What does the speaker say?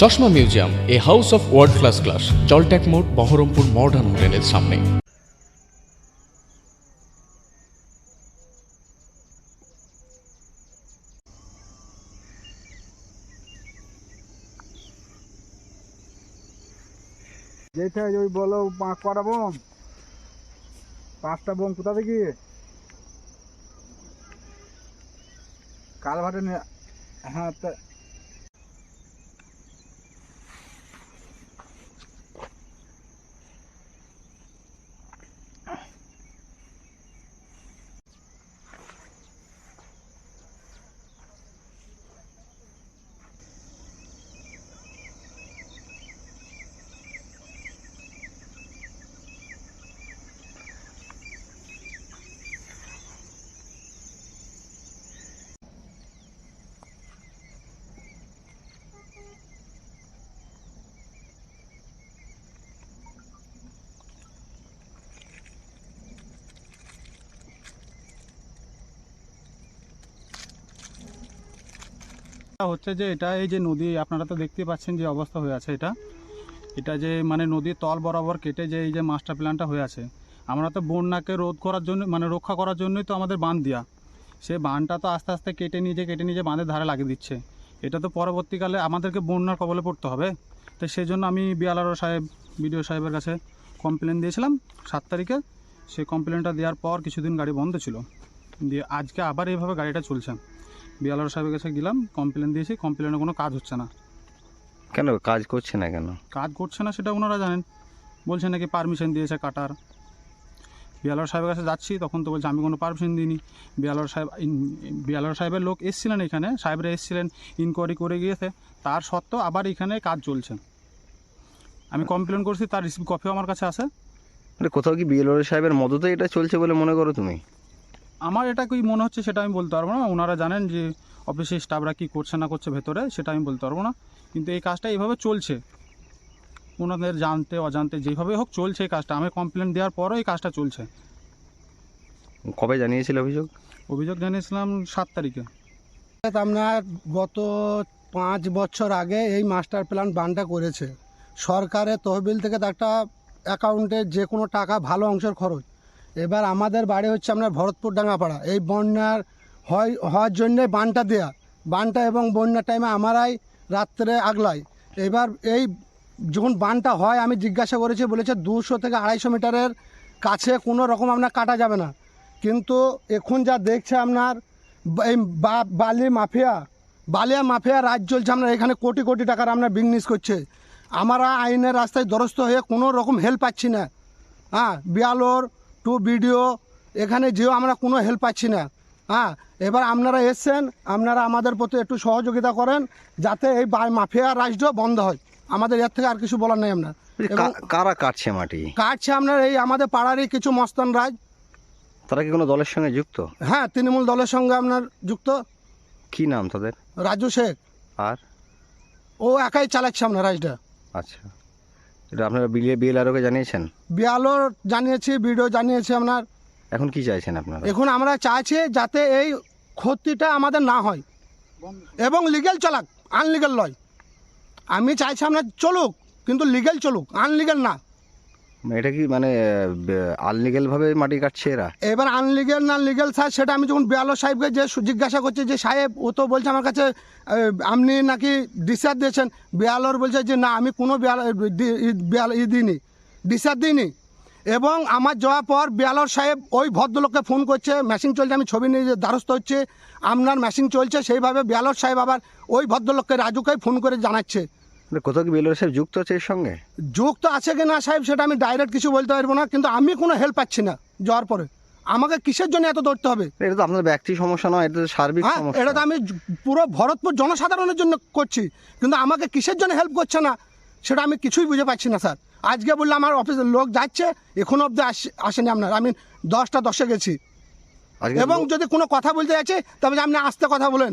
চশমা museum, a house of world class class জলট্যাক মোড়, Baharampur modern হোটেলের সামনে। যেটা ওই বলো পাঁচ কটা বোম? পাঁচটা বোম কোথা থেকে? কালভাটে হ্যাঁ হচ্ছে যে এটা, এই যে নদী, আপনারা তো দেখতে পাচ্ছেন যে অবস্থা হয়ে আছে এটা। এটা যে মানে নদীর তল বরাবর কেটে যে এই যে মাস্টার প্ল্যানটা হয়ে আছে। আমরা তো বন্যাকে রোধ করার জন্য মানে রক্ষা করার জন্যই তো আমাদের বাঁধ দেওয়া সে বাঁধটা তো আস্তে আস্তে কেটে নিজে কেটে নিজে বাঁধের ধারে লাগিয়ে দিচ্ছে। এটা তো পরবর্তীকালে আমাদেরকে বন্যার কবলে পড়তে হবে। তো সেই জন্য আমি বিয়ালারো সাহেব, বিডিও সাহেবের কাছে কমপ্লেন দিয়েছিলাম। সাত তারিখে সেই কমপ্লেনটা দেওয়ার পর কিছুদিন গাড়ি বন্ধ ছিল। দিয়ে আজকে আবার এইভাবে গাড়িটা চলছে। বিয়ালার সাহেবের কাছে গেলাম কমপ্লেন দিয়েছি কমপ্লেনে কোনো কাজ হচ্ছে না। কেন? কাজ করছে না কেন? কাজ করছে না সেটা ওনারা জানেন। বলছে নাকি পারমিশন দিয়েছে কাটার। বিয়ালর সাহেবের কাছে যাচ্ছি তখন তো বলছে আমি কোনো পারমিশন দিইনি। বিয়ালর সাহেব বিয়ালর সাহেবের লোক এসছিলেন এখানে সাহেবরা এসছিলেন ইনকোয়ারি করে গিয়েছে। তার সত্ত্বেও আবার এখানে কাজ চলছে। আমি কমপ্লেন করছি তার রিসিভ কপিও আমার কাছে আছে। মানে কোথাও কি বিএলওর সাহেবের মদতে এটা চলছে বলে মনে করো তুমি? আমার এটা কি মনে হচ্ছে সেটা আমি বলতে পারব না। ওনারা জানেন যে অফিসের স্টাফরা কী করছে না করছে ভেতরে সেটা আমি বলতে পারব না। কিন্তু এই কাজটা এইভাবে চলছে। ওনাদের জানতে অজান্তে যেভাবে হোক চলছে এই কাজটা। আমি কমপ্লেন দেওয়ার পরও এই কাজটা চলছে। কবে জানিয়েছিল অভিযোগ? অভিযোগ জানিয়েছিলাম সাত তারিখে। আপনার গত পাঁচ বছর আগে এই মাস্টার প্ল্যান বানটা করেছে। সরকারের তহবিল থেকে তো একটা অ্যাকাউন্টে যে কোনো টাকা ভালো অংশের খরচ। এবার আমাদের বাড়ি হচ্ছে আপনার ভরতপুর ডাঙ্গাপাড়া। এই বন্যার হয়, হওয়ার জন্যে বানটা দেয়া। বানটা এবং বন্যার টাইমে আমারাই রাত্রে আগলাই এবার এই যখন বানটা হয়, আমি জিজ্ঞাসা করেছি, বলেছে দুশো থেকে আড়াইশো মিটারের কাছে কোনো রকম আপনার কাটা যাবে না। কিন্তু এখন যা দেখছে আপনার, এই বালি মাফিয়া, বালিয়া মাফিয়া রাজ চলছে, আমরা এখানে কোটি কোটি টাকার আমরা বিজনেস করছে। আমরা আইনের রাস্তায় দ্বরস্থ হয়ে কোনো রকম হেল্প পাচ্ছি না। হ্যাঁ বিয়ালোর টু বিডিও এখানে যেও আমরা কোনো হেল্প পাচ্ছি না। হ্যাঁ এবার আপনারা এসছেন আপনারা আমাদের প্রতি একটু সহযোগিতা করেন যাতে এই মাফিয়া রাজ্য বন্ধ হয়। আমাদের এর থেকে আর কিছু বলার নেই আপনার কারা কাটছে মাটি? কাটছে আপনার এই আমাদের পাড়ারই কিছু মস্তান রাজ তারা কি কোনো দলের সঙ্গে যুক্ত? হ্যাঁ তৃণমূল দলের সঙ্গে আপনার যুক্ত। কি নাম তাদের? রাজু শেখ। আর? ও একাই চালাচ্ছে আপনার রাজটা আচ্ছা। এটা আপনারা বিলিয়ে বিএলআরওকে জানিয়েছেন? বিআলও জানিয়েছি বিডিও জানিয়েছি আপনার। এখন কি চাইছেন আপনারা? এখন আমরা চাইছি যাতে এই ক্ষতিটা আমাদের না হয় এবং লিগেল চালাক আনলিগেল নয় আমি চাইছি আপনার চলুক কিন্তু লিগেল চলুক আনলিগেল না। এটা কি মানে আনলিগেল ভাবে মাটি কাটছে এরা? এবার আনলিগেল না লিগেল স্যার সেটা আমি যখন বিয়ালো সাহেবকে যে জিজ্ঞাসা করছি যে সাহেব, ও তো বলছে আমার কাছে আপনি নাকি ডিসার দিয়েছেন? বিয়ালোর বলছে যে না, আমি কোনো বিয়াল ই- দিইনি ডিসার দিইনি। এবং আমার যাওয়ার পর বিয়ালোর সাহেব ওই ভদ্রলোককে ফোন করছে মেশিন চলছে, আমি ছবি নিয়ে দ্বারস্থ হচ্ছে, আপনার মেশিন চলছে, সেইভাবে বিয়ালোর সাহেব আবার ওই ভদ্রলোককে রাজুকে ফোন করে জানাচ্ছে। মানে কোথাও কি বিএলওর সাহেব যুক্ত আছে এর সঙ্গে? যোগ তো আছে কি না সাহেব সেটা আমি ডাইরেক্ট কিছু বলতে পারব না কিন্তু আমি কোনো হেল্প পাচ্ছি না যাওয়ার পরে। আমাকে কিসের জন্য এত দৌড়তে হবে? এটা তো আপনার ব্যক্তি সমস্যা নয় এটা তো সার্বিক হ্যাঁ সমস্যা। এটা তো আমি পুরো ভরতপুর জনসাধারণের জন্য করছি কিন্তু আমাকে কিসের জন্য হেল্প করছে না সেটা আমি কিছুই বুঝে পাচ্ছি না স্যার। আজকে বললে আমার অফিসের লোক যাচ্ছে এখনও আস- আসেনি আপনার আমি দশটা দশে গেছি। এবং যদি কোনো কথা বলতে যাচ্ছে তবে আপনি আস্তে কথা বলেন।